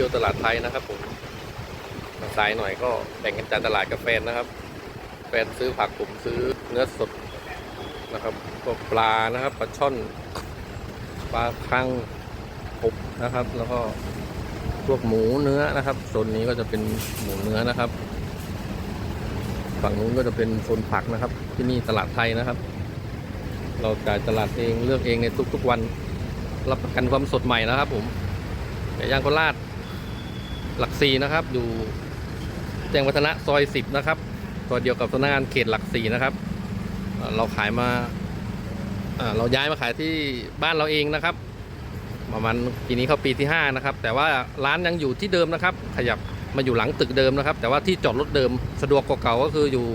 ที่ยวตลาดไทยนะครับผมมาสายหน่อยก็แบ่งกันจ่ายตลาดกับแฟนนะครับ แฟนซื้อผักผมซื้อเนื้อสดนะครับพวกปลานะครับปลาช่อนปลาคังกบนะครับ แล้วก็พวกหมูเนื้อนะครับโซนนี้ก็จะเป็นหมูเนื้อนะครับ ฝั่งนู้นก็จะเป็นโซนผักนะครับ ที่นี่ตลาดไทยนะครับ เราจ่ายตลาดเองเลือกเองในทุกๆวัน รับประกันความสดใหม่นะครับผมไก่ย่างโคราช หลักสี่นะครับ อยู่แจ้งวัฒนะซอยสิบนะครับตัวเดียวกับสำนักงานเขตหลักสี่นะครับ เราขายมาเราย้ายมาขายที่บ้านเราเองนะครับ ประมาณปีนี้เข้าปีที่ห้านะครับ แต่ว่าร้านยังอยู่ที่เดิมนะครับ ขยับมาอยู่หลังตึกเดิมนะครับ แต่ว่าที่จอดรถเดิมสะดวกกว่าเก่าก็คืออยู่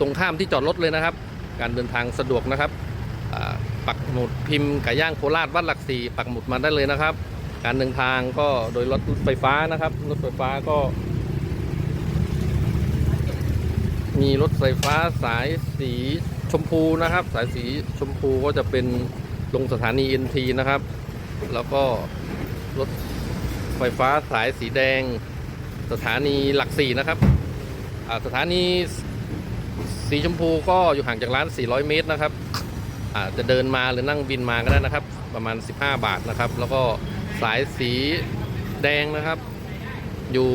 ตรงข้ามที่จอดรถเลยนะครับ การเดินทางสะดวกนะครับปักหมุดพิมพ์ไก่ย่างโคราชวัดหลักสี่ปักหมุดมาได้เลยนะครับ การเดินทางก็โดยรถไฟฟ้านะครับรถไฟฟ้าก็ มีรถไฟฟ้าสายสีชมพูนะครับ สายสีชมพูก็จะเป็นลงสถานี NT นะครับ แล้วก็รถไฟฟ้าสายสีแดง สถานีหลักสี่นะครับสถานีสีชมพูก็อยู่ห่างจากร้าน 400 เมตรนะครับจะเดินมาหรือนั่งบินมาก็ได้นะครับ ประมาณ 15 บาทนะครับ แล้วก็ สายสีแดงนะครับ อยู่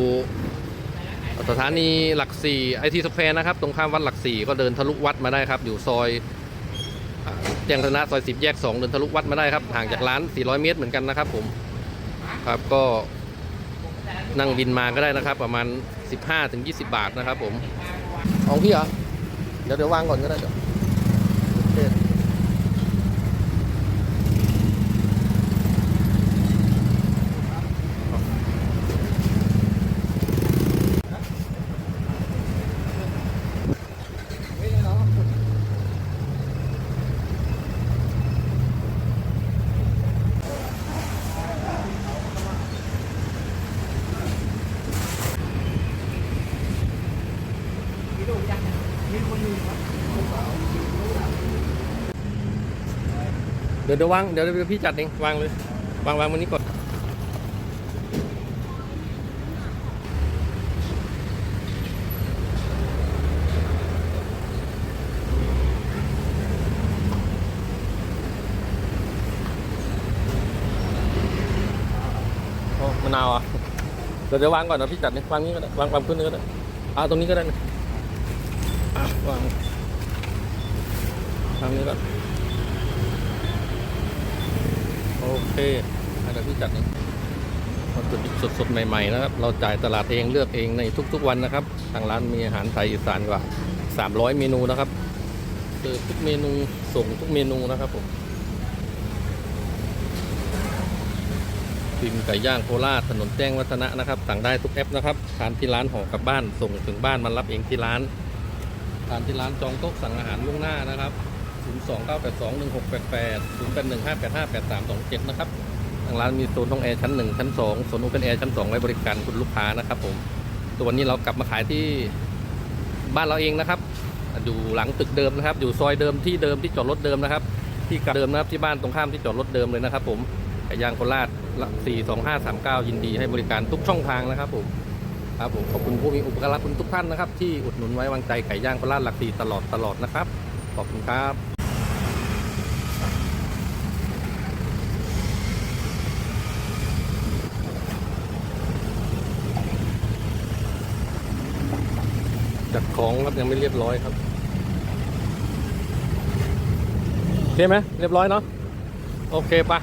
สถานีหลักสี่ไอทีสแควร์นะครับ ตรงข้ามวัดหลักสี่ก็เดินทะลุวัดมาได้ครับ อยู่ซอยแจ้งธนะซอย10แยก2เดินทะลุวัดมาได้ครับ ห่างจากร้าน400เมตรเหมือนกันนะครับผมครับก็นั่งบินมาก็ได้นะครับ ประมาณ15-20บาทนะครับผมของพี่เหรอเดี๋ยวเดี๋ยววางก่อนก็ได้เดี๋ยว เดี๋ยวเดี๋ยววางเดี๋ยวเดี๋ยวพี่จัดเองวางเลยวางวางวันนี้ก่อนโอ้มะนาวอะเดี๋ยวเดี๋ยววางก่อนเดี๋ยวพี่จัดนี่วางนี้ก็ได้วางวางขึ้นนี้ก็ได้เอาตรงนี้ก็ได้นะ อะวางทางนี้ก่อนโอเคเดี๋ยวพี่จัดนี่วัตถุดิบสดๆ ใหม่ๆ นะครับ เราจ่ายตลาดเองเลือกเองในทุกๆ วันนะครับ ทางร้านมีอาหารไทยอีสานกว่า 300 เมนูนะครับเสิร์ฟทุกเมนูส่งทุกเมนูนะครับผมพิมไก่ย่างโคราชถนนแจ้งวัฒนะนะครับ สั่งได้ทุกแอปนะครับ ทานที่ร้านห่อกลับบ้านส่งถึงบ้านมารับเองที่ร้าน ทานที่ร้านจองโต๊ะสั่งอาหารล่วงหน้านะครับ 029821688 0815858327 นะครับ ทางร้านมีโซนห้องแอร์ชั้น 1 ชั้น 2โซนโอเพนแอร์ชั้น 2 ไว้บริการคุณลูกค้านะครับผมตัวนี้เรากลับมาขายที่บ้านเราเองนะครับ อยู่หลังตึกเดิมนะครับ อยู่ซอยเดิมที่เดิมที่จอดรถเดิมนะครับ ที่เดิมนะครับที่บ้านตรงข้ามที่จอดรถเดิมเลยนะครับ ผมไก่ย่างโคราช42539 ยินดีให้บริการทุกช่องทางนะครับผม ครับผมขอบคุณผู้มีอุปการะคุณทุกท่านนะครับ ที่อุดหนุนไว้วางใจไก่ย่างโคราชหลักสี่ตลอดตลอดนะครับ ขอบคุณครับจัดของครับยังไม่เรียบร้อยครับโอเคไหมเรียบร้อยเนาะโอเคปะ